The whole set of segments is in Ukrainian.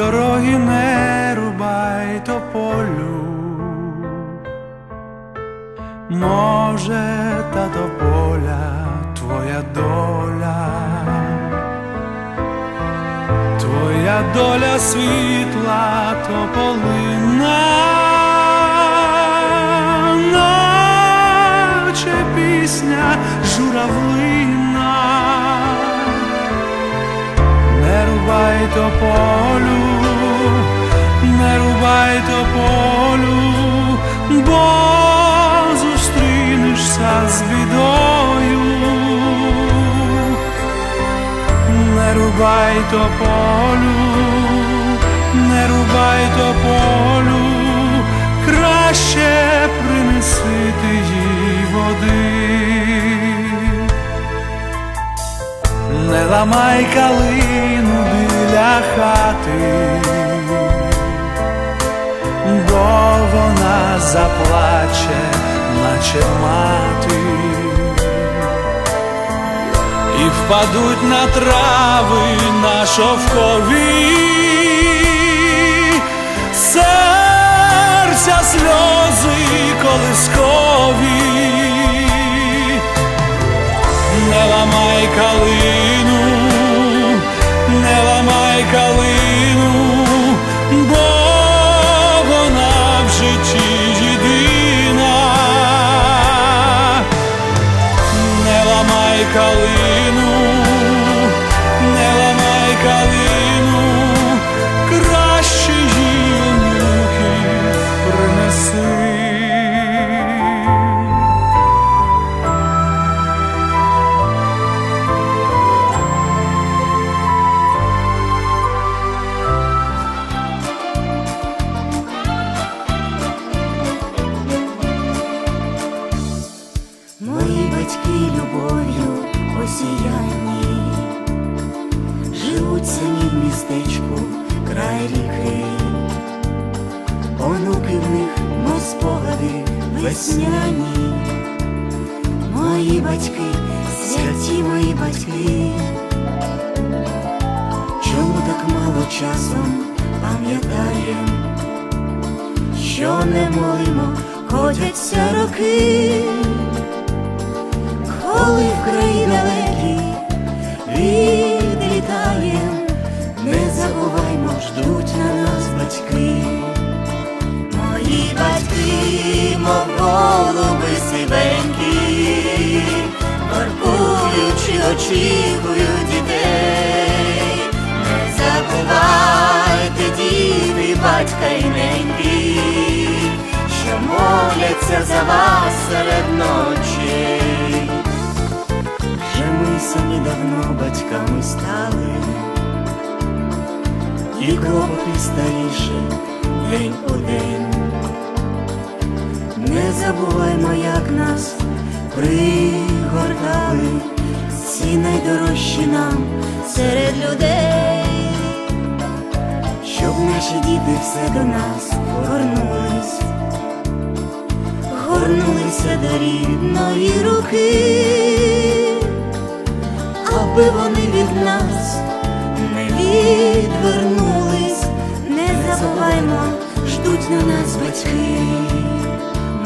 дороги, не рубай тополю. Може, та тополя твоя доля, твоя доля світла тополина, пісня журавлина рубай тополю, не рубай тополю, бо зустрінешся з бідою. Не рубай тополю, не рубай тополю, краще принеси ти їй води. Не ламай калину біля хати, бо вона заплаче, наче мати, і впадуть на трави на шовкові, серця сльози колискові. Не ламай калину, весняні, мої батьки, святі мої батьки, чому так мало часом пам'ятаєм, що не молимо, ходяться роки? Коли в краї далекі відлітаєм, не забуваймо, ждуть на нас батьки. Мої батьки, мов воркуючи, дітей. Не забувайте, діти, батька й неньки, що моляться за вас серед ночей. Вже ми самі давно батьками стали, і клопоти старіше день у день. Не забуваймо, як нас пригортали, ці найдорожчі нам серед людей, щоб наші діти все до нас повернулись. Горнулися до рідної руки, аби вони від нас не відвернулись, не забуваймо, ждуть на нас батьки,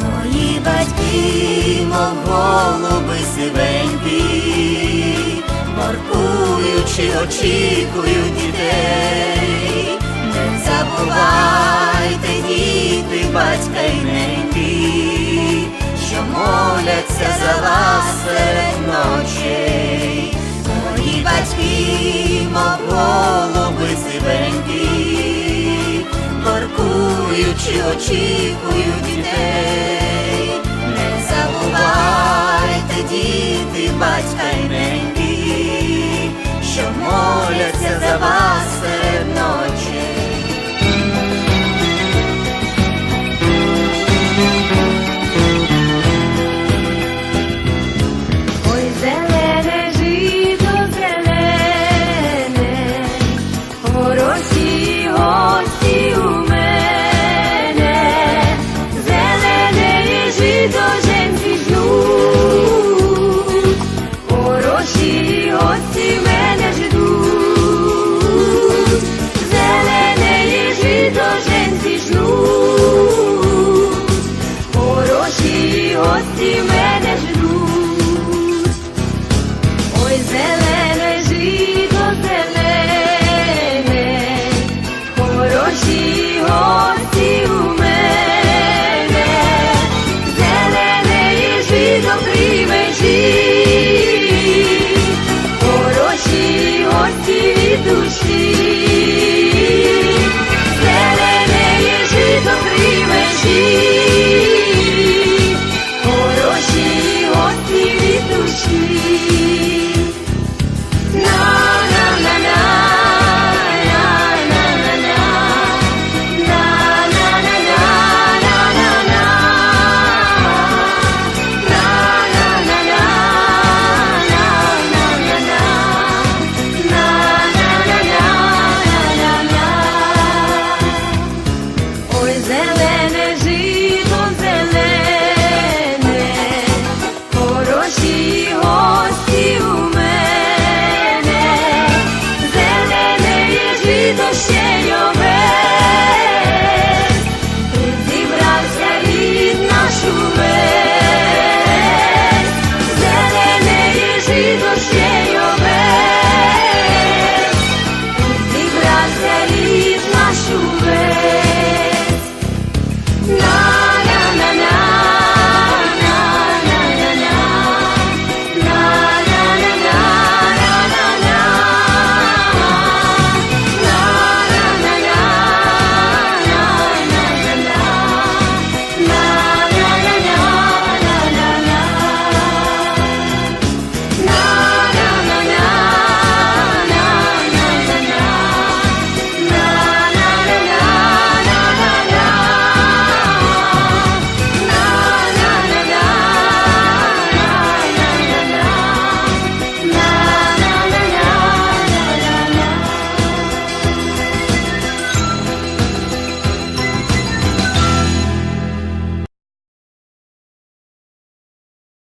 мої батьки, мов голуби сивенькі, воркуючи, очікують дітей. Не забувайте, діти, батька й неньки, що моляться за вас серед ночей. Мої батьки, мов голуби сивенькі, воркуючи, очікують дітей. Не забувайте, діти, батька й неньки, що моляться за вас серед ночей.